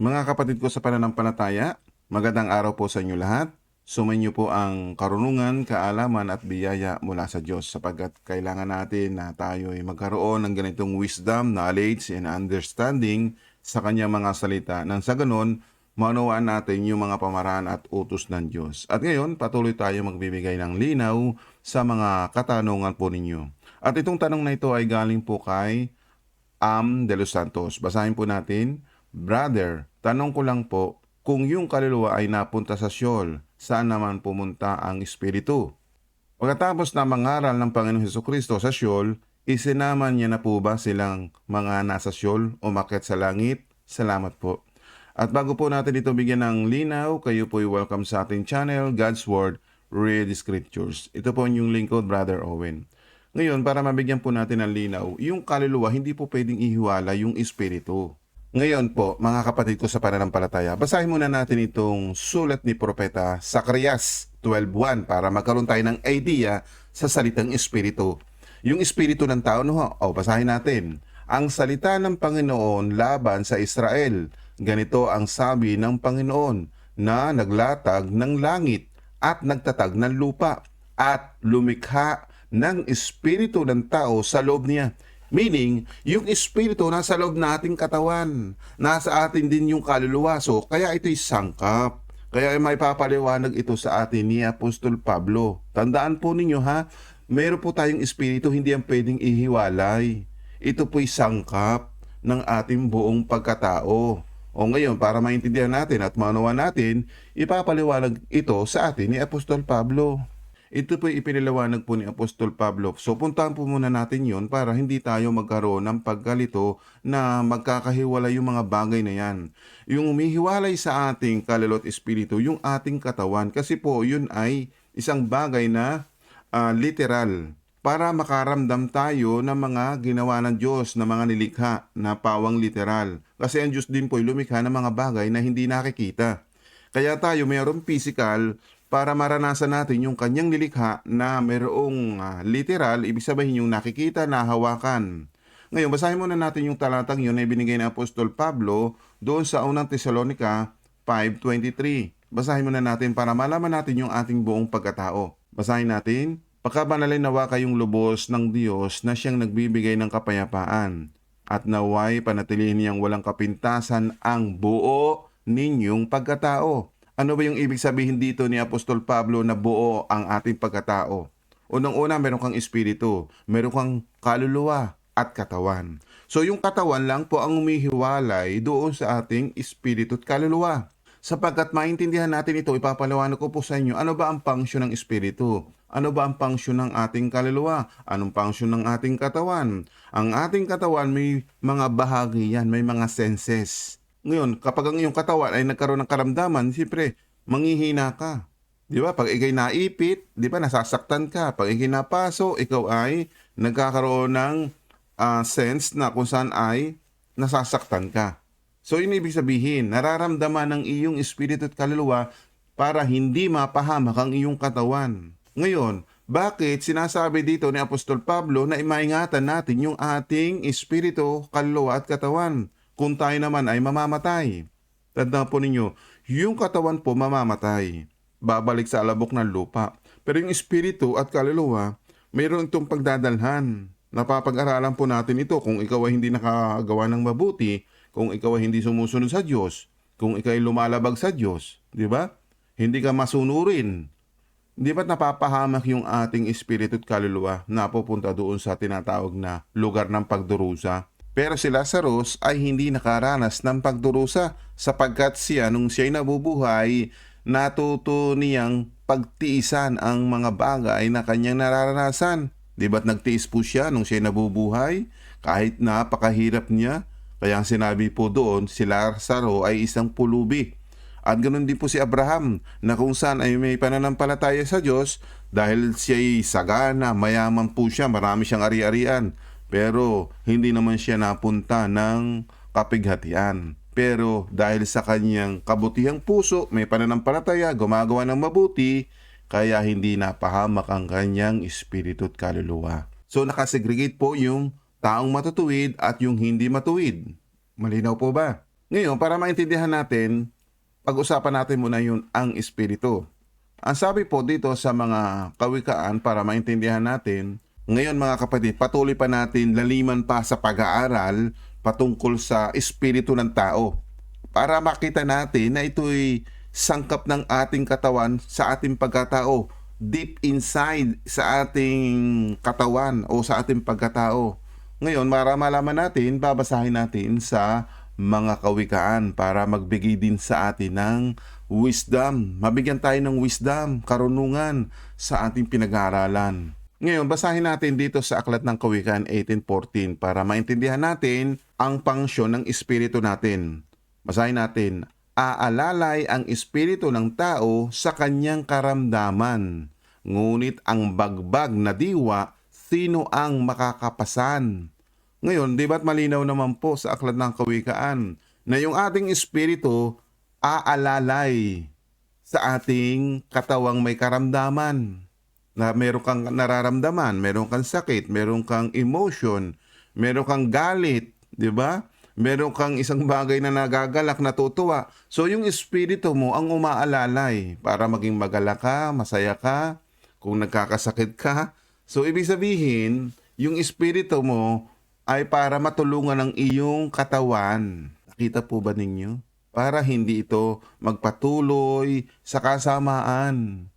Mga kapatid ko sa pananampalataya, magandang araw po sa inyo lahat. Sumayin niyo po ang karunungan, kaalaman at biyaya mula sa Diyos sapagkat kailangan natin na tayo ay magkaroon ng ganitong wisdom, knowledge, and understanding sa kanyang mga salita nang sa ganon, maunawaan natin yung mga pamaraan at utos ng Diyos. At ngayon, patuloy tayo magbibigay ng linaw sa mga katanungan po ninyo. At itong tanong na ito ay galing po kay Am de los Santos. Basahin po natin. Brother, tanong ko lang po, kung yung kaluluwa ay napunta sa Sheol, saan naman pumunta ang Espiritu? Pagkatapos na mangaral ng Panginoong Heso Kristo sa Sheol, isinaman niya na po ba silang mga nasa Sheol umakyat sa langit? Salamat po. At bago po natin ito bigyan ng linaw, kayo po welcome sa ating channel, God's Word, Read Scriptures. Ito po yung lingkod, Brother Owen. Ngayon, para mabigyan po natin ng linaw, yung kaluluwa, hindi po pwedeng ihiwala yung espiritu. Ngayon po, mga kapatid ko sa pananampalataya, basahin muna natin itong sulat ni Propeta Zacarias 12.1 para magkaroon tayo ng idea sa salitang espiritu. Yung espiritu ng tao, no? O, basahin natin. Ang salita ng Panginoon laban sa Israel. Ganito ang sabi ng Panginoon na naglatag ng langit at nagtatag ng lupa at lumikha ng espiritu ng tao sa loob niya. Meaning, yung espiritu nasa loob nating katawan. Nasa atin din yung kaluluwa. So, kaya ito'y sangkap. Kaya may papaliwanag ito sa atin ni Apostol Pablo. Tandaan po ninyo ha, meron po tayong espiritu, hindi yan pwedeng ihiwalay. Ito po'y sangkap ng ating buong pagkatao. O ngayon, para maintindihan natin at maunawa natin, ipapaliwanag ito sa atin ni Apostol Pablo. Ito po ipiniliwanag po ni Apostol Pablo. So puntahan po muna natin yon para hindi tayo magkaroon ng pagkalito na magkakahiwalay yung mga bagay na yan. Yung umihiwalay sa ating kalulot espiritu, yung ating katawan. Kasi po yun ay isang bagay na ah, literal para makaramdam tayo ng mga ginawa ng Diyos na mga nilikha na pawang literal. Kasi ang Diyos din po ay lumikha ng mga bagay na hindi nakikita. Kaya tayo mayroong physical para maranasan natin yung kanyang nilikha na mayroong ah, literal, ibig sabihin yung nakikita, nahawakan. Ngayon, basahin muna natin yung talatang yun na ibinigay ni Apostol Pablo doon sa unang Tesalonica 5.23. Basahin muna natin para malaman natin yung ating buong pagkatao. Basahin natin. Pagkabanalin nawa kayong lubos ng Diyos na siyang nagbibigay ng kapayapaan at naway panatilihin niyang walang kapintasan ang buo ninyong pagkatao. Ano ba yung ibig sabihin dito ni Apostol Pablo na buo ang ating pagkatao? Unang-una, meron kang espiritu, meron kang kaluluwa at katawan. So yung katawan lang po ang umihiwalay doon sa ating espiritu at kaluluwa. Sapagkat maintindihan natin ito, ipapaliwanag ko po sa inyo, ano ba ang function ng espiritu? Ano ba ang function ng ating kaluluwa? Anong function ng ating katawan? Ang ating katawan may mga bahagi yan, may mga senses. Ngayon, kapag ang iyong katawan ay nagkaroon ng karamdaman, siyempre, manghihina ka. Di ba? Pag ikay naipit, di ba, nasasaktan ka. Pag ikay napaso, ikaw ay nagkakaroon ng ah, sense na kung saan ay nasasaktan ka. So, yun ibig sabihin, nararamdaman ng iyong espiritu at kaluluwa para hindi mapahamak ang iyong katawan. Ngayon, bakit sinasabi dito ni Apostol Pablo na imaingatan natin yung ating espiritu, kaluluwa at katawan? Kung tayo naman ay mamamatay. Tandaan po ninyo, yung katawan po mamamatay. Babalik sa alabok ng lupa. Pero yung espiritu at kaluluwa, mayroon itong pagdadalhan. Napapag-aralan po natin ito kung ikaw ay hindi nakagawa ng mabuti, kung ikaw ay hindi sumusunod sa Diyos, kung ikaw ay lumalabag sa Diyos, di ba? Hindi ka masunurin. Di ba't napapahamak yung ating espiritu at kaluluwa na pupunta doon sa tinatawag na lugar ng pagdurusa? Pero si Lazarus ay hindi nakaranas ng pagdurusa sapagkat siya nung siya'y nabubuhay, natuto niyang pagtiisan ang mga bagay na kanyang nararanasan. Di ba't nagtiis po siya nung siya'y nabubuhay? Kahit napakahirap niya. Kaya ang sinabi po doon, si Lazaro ay isang pulubi. At ganoon din po si Abraham na kung saan ay may pananampalataya sa Diyos dahil siya'y sagana, mayaman po siya, marami siyang ari-arian. Pero hindi naman siya napunta ng kapighatian. Pero dahil sa kanyang kabutihang puso, may pananampalataya, gumagawa ng mabuti, kaya hindi napahamak ang kanyang espiritu at kaluluwa. So nakasegregate po yung taong matutuwid at yung hindi matuwid. Malinaw po ba? Ngayon, para maintindihan natin, pag-usapan natin muna yun ang espiritu. Ang sabi po dito sa mga kawikaan para maintindihan natin, ngayon mga kapatid, patuloy pa natin laliman pa sa pag-aaral patungkol sa espiritu ng tao para makita natin na ito'y sangkap ng ating katawan sa ating pagkatao deep inside sa ating katawan o sa ating pagkatao. Ngayon, para malaman natin, babasahin natin sa mga kawikaan para magbigay din sa atin ng wisdom. Mabigyan tayo ng wisdom, karunungan sa ating pinag-aaralan. Ngayon, basahin natin dito sa Aklat ng Kawikaan 18.14 para maintindihan natin ang pangsyon ng espiritu natin. Basahin natin, Aalalay ang espiritu ng tao sa kanyang karamdaman, ngunit ang bagbag na diwa, sino ang makakapasan? Ngayon, di ba't malinaw naman po sa Aklat ng Kawikaan na yung ating espiritu aalalay sa ating katawang may karamdaman na meron kang nararamdaman, meron kang sakit, meron kang emotion, meron kang galit, di ba? Meron kang isang bagay na nagagalak, natutuwa. So yung espiritu mo ang umaalalay para maging magalak ka, masaya ka, kung nagkakasakit ka. So ibig sabihin, yung espiritu mo ay para matulungan ang iyong katawan. Nakita po ba ninyo? Para hindi ito magpatuloy sa kasamaan.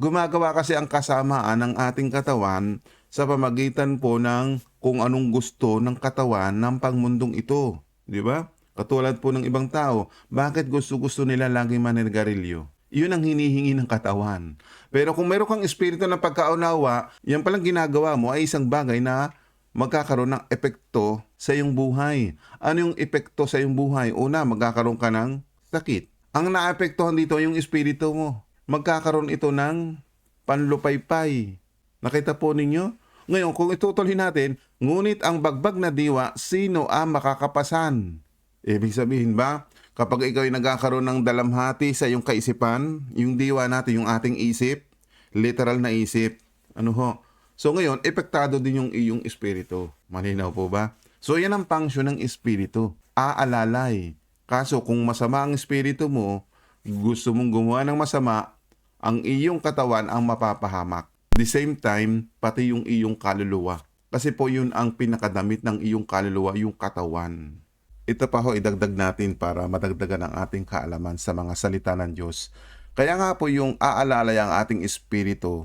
Gumagawa kasi ang kasamaan ng ating katawan sa pamagitan po ng kung anong gusto ng katawan ng pangmundong ito. Di ba? Katulad po ng ibang tao, bakit gusto-gusto nila lagi manigarilyo? Yun ang hinihingi ng katawan. Pero kung meron kang espiritu ng pagkaunawa, yan palang ginagawa mo ay isang bagay na magkakaroon ng epekto sa iyong buhay. Ano yung epekto sa iyong buhay? Una, magkakaroon ka ng sakit. Ang naapektuhan dito yung espiritu mo. Magkakaroon ito ng panlupaypay. Nakita po ninyo? Ngayon, kung itutuloy natin, ngunit ang bagbag na diwa, sino ang makakapasan? Ibig sabihin ba, kapag ikaw ay nagkakaroon ng dalamhati sa iyong kaisipan, yung diwa natin, yung ating isip, literal na isip, ano ho? So ngayon, epektado din yung iyong espiritu. Malinaw po ba? So yan ang function ng espiritu. Aalalay. Kaso kung masama ang espiritu mo, gusto mong gumawa ng masama, ang iyong katawan ang mapapahamak. The same time, pati yung iyong kaluluwa. Kasi po yun ang pinakadamit ng iyong kaluluwa, yung katawan. Ito pa ho, idagdag natin para madagdagan ang ating kaalaman sa mga salita ng Diyos. Kaya nga po yung aalalay ang ating espiritu,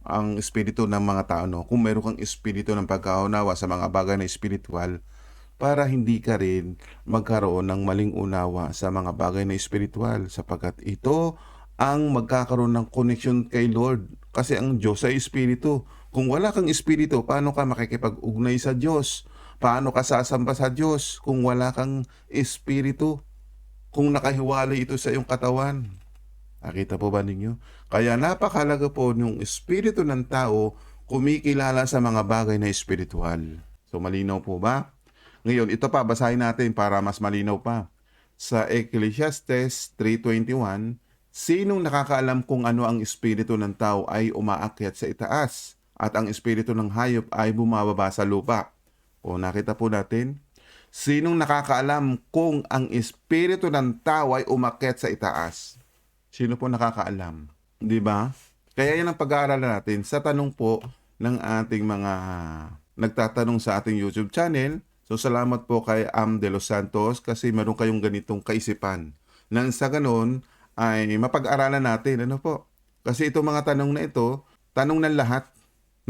ang espiritu ng mga tao, no? kung meron kang espiritu ng pagkaunawa sa mga bagay na espiritual, para hindi ka rin magkaroon ng maling unawa sa mga bagay na espiritual sapagkat ito ang magkakaroon ng connection kay Lord. Kasi ang Diyos ay espiritu. Kung wala kang espiritu, paano ka makikipag-ugnay sa Diyos? Paano ka sasamba sa Diyos kung wala kang espiritu? Kung nakahiwalay ito sa iyong katawan. Nakita po ba ninyo? Kaya napakalaga po yung espiritu ng tao kumikilala sa mga bagay na espiritual. So malinaw po ba? Ngayon, ito pa, basahin natin para mas malinaw pa. Sa Ecclesiastes 3.21, Sinong nakakaalam kung ano ang espiritu ng tao ay umaakyat sa itaas at ang espiritu ng hayop ay bumababa sa lupa? O nakita po natin, sinong nakakaalam kung ang espiritu ng tao ay umakyat sa itaas? Sino po nakakaalam? Di ba? Kaya yan ang pag-aaralan natin sa tanong po ng ating mga nagtatanong sa ating YouTube channel. So salamat po kay Am de los Santos kasi meron kayong ganitong kaisipan. Nang sa ganon, ay mapag-aralan natin. Ano po? Kasi itong mga tanong na ito, tanong ng lahat.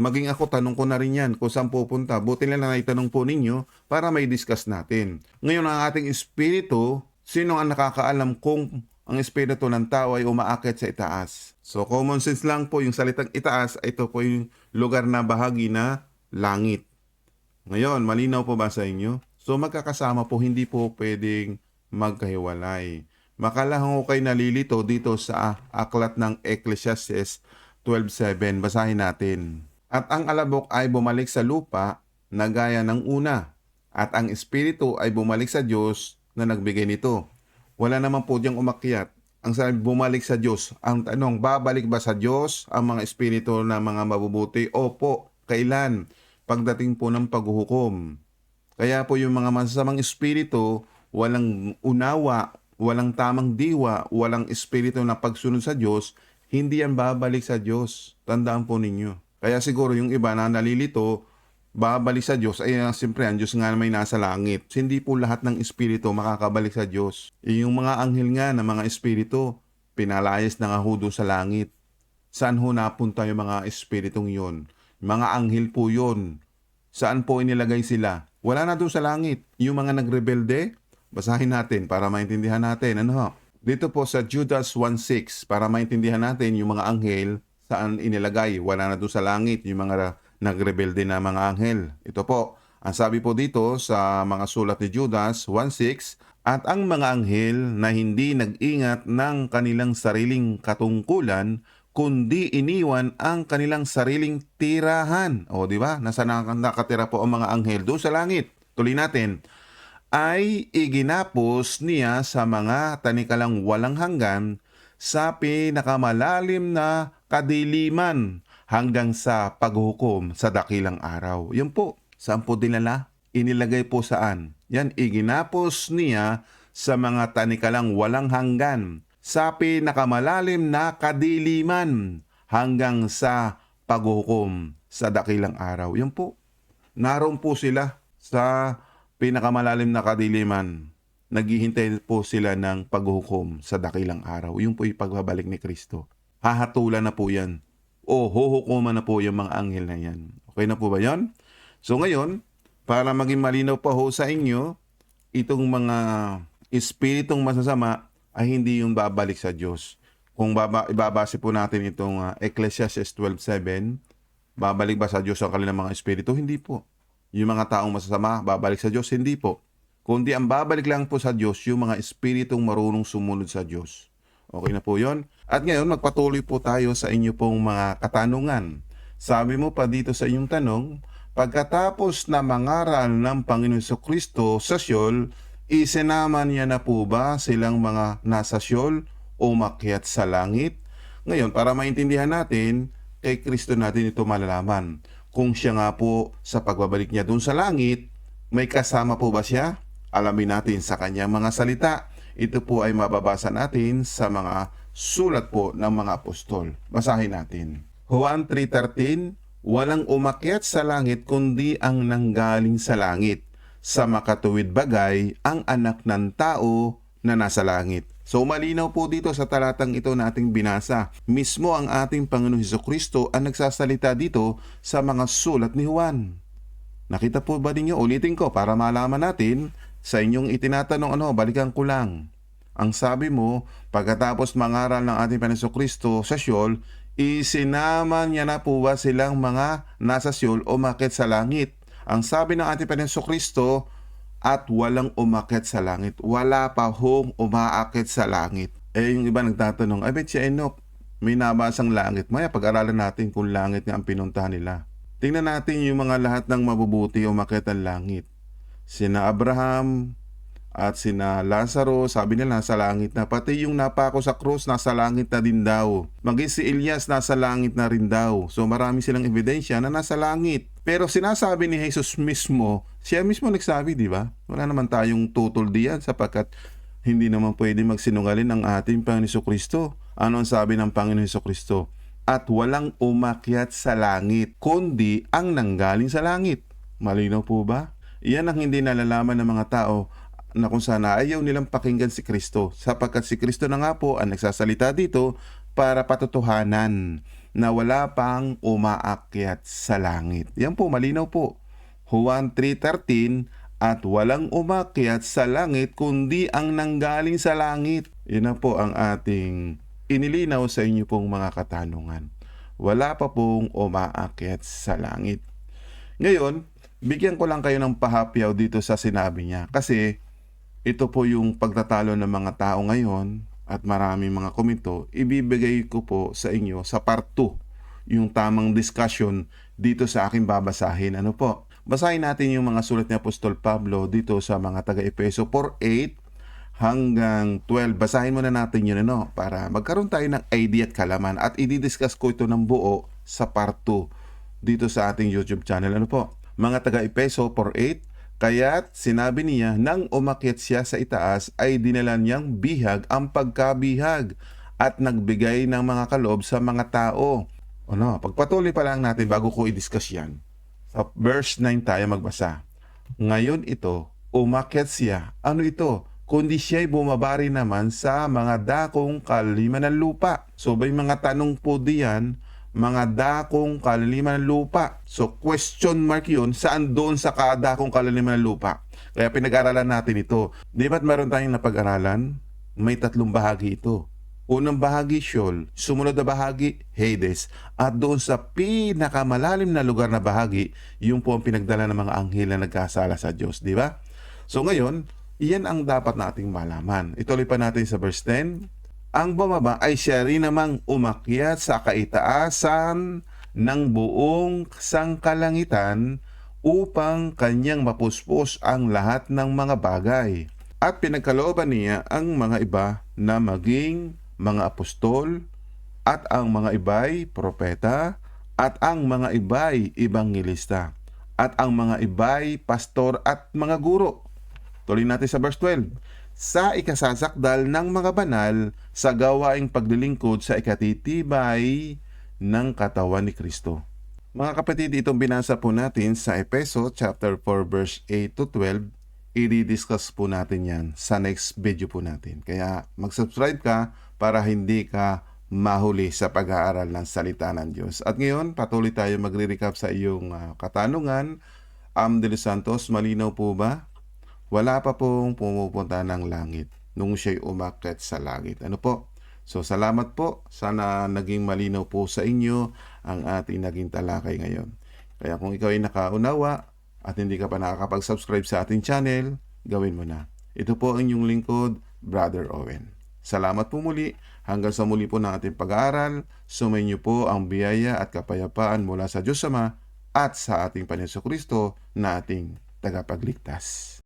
Maging ako, tanong ko na rin yan kung saan pupunta. Buti na lang itanong po ninyo para may discuss natin. Ngayon, ang ating espiritu, sino ang nakakaalam kung ang espiritu ng tao ay umaakit sa itaas? So, common sense lang po yung salitang itaas, ito po yung lugar na bahagi na langit. Ngayon, malinaw po ba sa inyo? So, magkakasama po, hindi po pwedeng magkahiwalay. Makalahang ko kayo nalilito dito sa aklat ng Ecclesiastes 12.7. Basahin natin. At ang alabok ay bumalik sa lupa na gaya ng una. At ang espiritu ay bumalik sa Diyos na nagbigay nito. Wala naman po diyang umakyat. Ang sabi, bumalik sa Diyos. Ang tanong, babalik ba sa Diyos ang mga espiritu ng mga mabubuti? Opo. Kailan? Pagdating po ng paghuhukom. Kaya po yung mga masasamang espiritu, walang unawa, walang tamang diwa, walang espiritu na pagsunod sa Diyos, hindi yan babalik sa Diyos. Tandaan po ninyo. Kaya siguro yung iba na nalilito, babalik sa Diyos, ay uh, siyempre ang Diyos nga may nasa langit. Hindi po lahat ng espiritu makakabalik sa Diyos. Yung mga anghel nga na mga espiritu, pinalayas na nga ho sa langit. Saan ho napunta yung mga espiritong yon? Mga anghel po yon. Saan po inilagay sila? Wala na doon sa langit. Yung mga nagrebelde, basahin natin para maintindihan natin. Ano ho? Dito po sa Judas 1.6, para maintindihan natin yung mga anghel, saan inilagay. Wala na doon sa langit yung mga nagrebelde na mga anghel. Ito po, ang sabi po dito sa mga sulat ni Judas 1.6, At ang mga anghel na hindi nag-ingat ng kanilang sariling katungkulan, kundi iniwan ang kanilang sariling tirahan. O, di ba? Nasa nak- nakatira po ang mga anghel doon sa langit. Tuloy natin. Ay iginapos niya sa mga tanikalang walang hanggan sa pinakamalalim na kadiliman hanggang sa paghukom sa dakilang araw. Yan po. Saan po dinala? Inilagay po saan? Yan, iginapos niya sa mga tanikalang walang hanggan sa pinakamalalim na kadiliman hanggang sa paghukom sa dakilang araw. Yan po. Naroon po sila sa pinakamalalim na kadiliman. Naghihintay po sila ng paghukom sa dakilang araw. Yung po yung pagbabalik ni Kristo. Hahatulan na po yan. O huhukuman na po yung mga anghel na yan. Okay na po ba yan? So ngayon, para maging malinaw pa ho sa inyo, itong mga espiritong masasama ay hindi yung babalik sa Diyos. Kung baba, ibabase po natin itong uh, Ecclesiastes 12.7, babalik ba sa Diyos ang kanilang mga espiritu? Hindi po. Yung mga taong masasama, babalik sa Diyos? Hindi po. Kundi ang babalik lang po sa Diyos, yung mga espiritong marunong sumunod sa Diyos. Okay na po yon. At ngayon, magpatuloy po tayo sa inyo pong mga katanungan. Sabi mo pa dito sa inyong tanong, pagkatapos na mangaral ng Panginoon Kristo sa Siyol, isinama niya na po ba silang mga nasa Siyol o makyat sa langit? Ngayon, para maintindihan natin, kay Kristo natin ito malalaman. Kung siya nga po sa pagbabalik niya doon sa langit, may kasama po ba siya? Alamin natin sa kanyang mga salita. Ito po ay mababasa natin sa mga sulat po ng mga apostol. Basahin natin. Juan 3.13 Walang umakyat sa langit kundi ang nanggaling sa langit. Sa makatuwid bagay ang anak ng tao na nasa langit. So malinaw po dito sa talatang ito na ating binasa. Mismo ang ating Panginoon Heso Kristo ang nagsasalita dito sa mga sulat ni Juan. Nakita po ba ninyo? Ulitin ko para malaman natin sa inyong itinatanong ano, balikan ko lang. Ang sabi mo, pagkatapos mangaral ng ating Panginoon Kristo sa Siyol, isinama niya na po ba silang mga nasa Siyol o makit sa langit? Ang sabi ng ating Panginoon Kristo, at walang umakit sa langit. Wala pa hong umaakit sa langit. Eh, yung iba nagtatanong, ay bet si Enoch, may nabasang langit. Maya, pag-aralan natin kung langit nga ang pinuntahan nila. Tingnan natin yung mga lahat ng mabubuti umakit ang langit. Sina Abraham at sina Lazaro, sabi nila nasa langit na. Pati yung napako sa krus, nasa langit na din daw. Maging si Elias, nasa langit na rin daw. So marami silang ebidensya na nasa langit. Pero sinasabi ni Jesus mismo, siya mismo nagsabi, di ba? Wala naman tayong tutol diyan sapagkat hindi naman pwede magsinungaling ang ating Panginoon Kristo. Ano ang sabi ng Panginoon Kristo? At walang umakyat sa langit, kundi ang nanggaling sa langit. Malinaw po ba? Iyan ang hindi nalalaman ng mga tao na kung sana ayaw nilang pakinggan si Kristo sapagkat si Kristo na nga po ang nagsasalita dito para patutuhanan na wala pang umaakyat sa langit. Yan po, malinaw po. Juan 3.13 At walang umakyat sa langit kundi ang nanggaling sa langit. Yan na po ang ating inilinaw sa inyo pong mga katanungan. Wala pa pong umaakyat sa langit. Ngayon, bigyan ko lang kayo ng pahapyaw dito sa sinabi niya. Kasi ito po yung pagtatalo ng mga tao ngayon at maraming mga komento, ibibigay ko po sa inyo sa part 2 yung tamang discussion dito sa aking babasahin. Ano po? Basahin natin yung mga sulat ni Apostol Pablo dito sa mga taga-Epeso 4.8 hanggang 12. Basahin muna natin yun ano, para magkaroon tayo ng idea at kalaman at i-discuss ko ito ng buo sa part 2 dito sa ating YouTube channel. Ano po? Mga taga-Epeso 4.8 Kaya't sinabi niya, nang umakyat siya sa itaas ay dinala niyang bihag ang pagkabihag at nagbigay ng mga kaloob sa mga tao. Ano, pagpatuloy pa lang natin bago ko i-discuss yan. Sa verse 9 tayo magbasa. Ngayon ito, umakyat siya. Ano ito? Kundi siya'y bumabari naman sa mga dakong kalaliman ng lupa. So may mga tanong po diyan, mga dakong kalaliman ng lupa. So question mark yun, saan doon sa kadakong kalaliman ng lupa? Kaya pinag-aralan natin ito. Di ba't meron tayong napag-aralan? May tatlong bahagi ito. Unang bahagi, Sheol. Sumunod na bahagi, Hades. At doon sa pinakamalalim na lugar na bahagi, yung po ang pinagdala ng mga anghel na nagkasala sa Diyos. Di ba? So ngayon, iyan ang dapat nating malaman. Ituloy pa natin sa verse 10. Ang bumaba ay siya rin namang umakyat sa kaitaasan ng buong sangkalangitan upang kanyang mapuspos ang lahat ng mga bagay. At pinagkalooban niya ang mga iba na maging mga apostol at ang mga iba'y propeta at ang mga iba'y ibanghilista at ang mga iba'y pastor at mga guro. Tuloy natin sa verse 12. Sa ikasasakdal ng mga banal sa gawaing paglilingkod sa ikatitibay ng katawan ni Kristo. Mga kapatid, itong binasa po natin sa Epeso chapter 4 verse 8 to 12. I-discuss po natin yan sa next video po natin. Kaya mag-subscribe ka para hindi ka mahuli sa pag-aaral ng salita ng Diyos. At ngayon, patuloy tayo magre-recap sa iyong ah, katanungan. Am de los Santos, malinaw po ba? Wala pa pong pumupunta ng langit nung siya'y umakyat sa langit. Ano po? So salamat po. Sana naging malinaw po sa inyo ang ating naging talakay ngayon. Kaya kung ikaw ay nakaunawa at hindi ka pa nakakapag-subscribe sa ating channel, gawin mo na. Ito po ang inyong lingkod, Brother Owen. Salamat po muli. Hanggang sa muli po ng ating pag-aaral, sumayin niyo po ang biyaya at kapayapaan mula sa Diyos Ama at sa ating Panginoon Kristo na ating tagapagligtas.